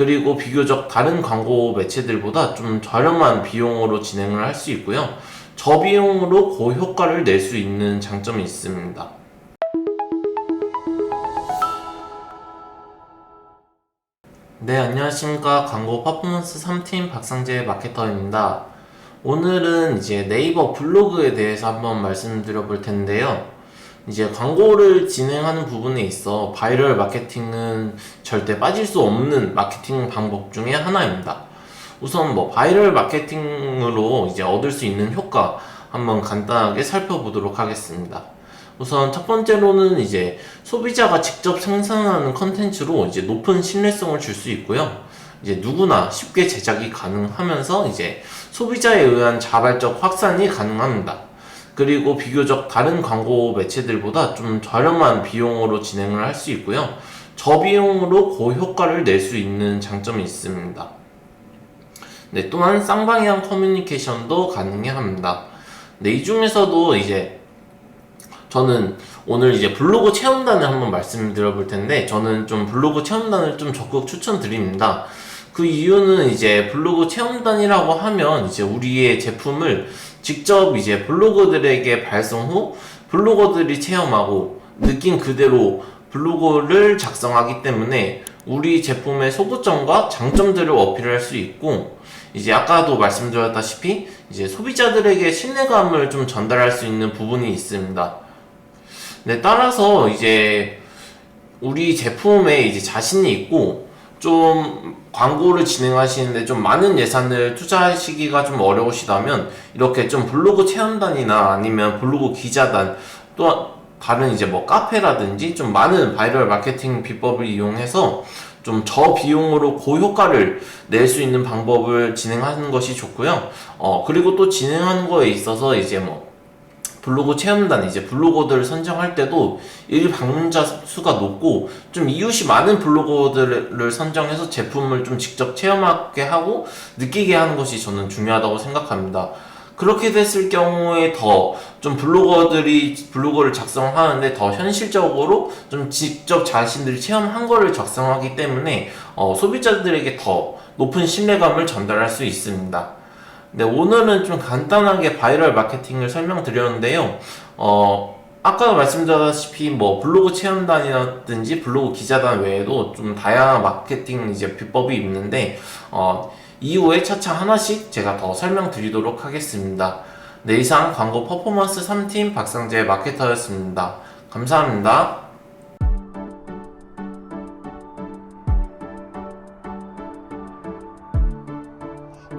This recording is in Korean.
그리고 비교적 다른 광고 매체들보다 좀 저렴한 비용으로 진행을 할 수 있고요. 저비용으로 고효과를 낼 수 있는 장점이 있습니다. 네, 안녕하십니까. 광고 퍼포먼스 3팀 박상재 마케터입니다. 오늘은 이제 네이버 블로그에 대해서 한번 말씀드려 볼 텐데요. 이제 광고를 진행하는 부분에 있어 바이럴 마케팅은 절대 빠질 수 없는 마케팅 방법 중에 하나입니다. 우선 뭐 바이럴 마케팅으로 이제 얻을 수 있는 효과 한번 간단하게 살펴보도록 하겠습니다. 우선 첫 번째로는 이제 소비자가 직접 생산하는 컨텐츠로 이제 높은 신뢰성을 줄 수 있고요. 이제 누구나 쉽게 제작이 가능하면서 이제 소비자에 의한 자발적 확산이 가능합니다. 그리고 비교적 다른 광고 매체들보다 좀 저렴한 비용으로 진행을 할 수 있고요. 저비용으로 고효과를 낼 수 있는 장점이 있습니다. 네, 또한 쌍방향 커뮤니케이션도 가능해 합니다. 네, 이 중에서도 이제 저는 오늘 이제 블로그 체험단을 한번 말씀드려 볼 텐데 저는 좀 블로그 체험단을 좀 적극 추천드립니다. 그 이유는 이제 블로그 체험단이라고 하면 이제 우리의 제품을 직접 이제 블로거들에게 발송 후 블로거들이 체험하고 느낀 그대로 블로그를 작성하기 때문에 우리 제품의 소구점과 장점들을 어필할 수 있고 이제 아까도 말씀드렸다시피 이제 소비자들에게 신뢰감을 좀 전달할 수 있는 부분이 있습니다. 네, 따라서 이제 우리 제품에 이제 자신이 있고 좀 광고를 진행하시는데 좀 많은 예산을 투자하시기가 좀 어려우시다면 이렇게 좀 블로그 체험단이나 아니면 블로그 기자단 또 다른 이제 뭐 카페라든지 좀 많은 바이럴 마케팅 비법을 이용해서 좀 저비용으로 고효과를 낼 수 있는 방법을 진행하는 것이 좋고요. 어, 그리고 또 진행하는 거에 있어서 이제 뭐 블로그 체험단 이제 블로거들을 선정할 때도 일 방문자 수가 높고 좀 이웃이 많은 블로거들을 선정해서 제품을 좀 직접 체험하게 하고 느끼게 하는 것이 저는 중요하다고 생각합니다. 그렇게 됐을 경우에 더 좀 블로거들이 블로거를 작성하는데 더 현실적으로 좀 직접 자신들이 체험한 거를 작성하기 때문에 어, 소비자들에게 더 높은 신뢰감을 전달할 수 있습니다. 네, 오늘은 좀 간단하게 바이럴 마케팅을 설명드렸는데요. 어, 아까 말씀드렸다시피 뭐 블로그 체험단이라든지 블로그 기자단 외에도 좀 다양한 마케팅 이제 비법이 있는데 어, 이후에 차차 하나씩 제가 더 설명드리도록 하겠습니다. 네, 이상 광고 퍼포먼스 3팀 박상재 마케터였습니다. 감사합니다.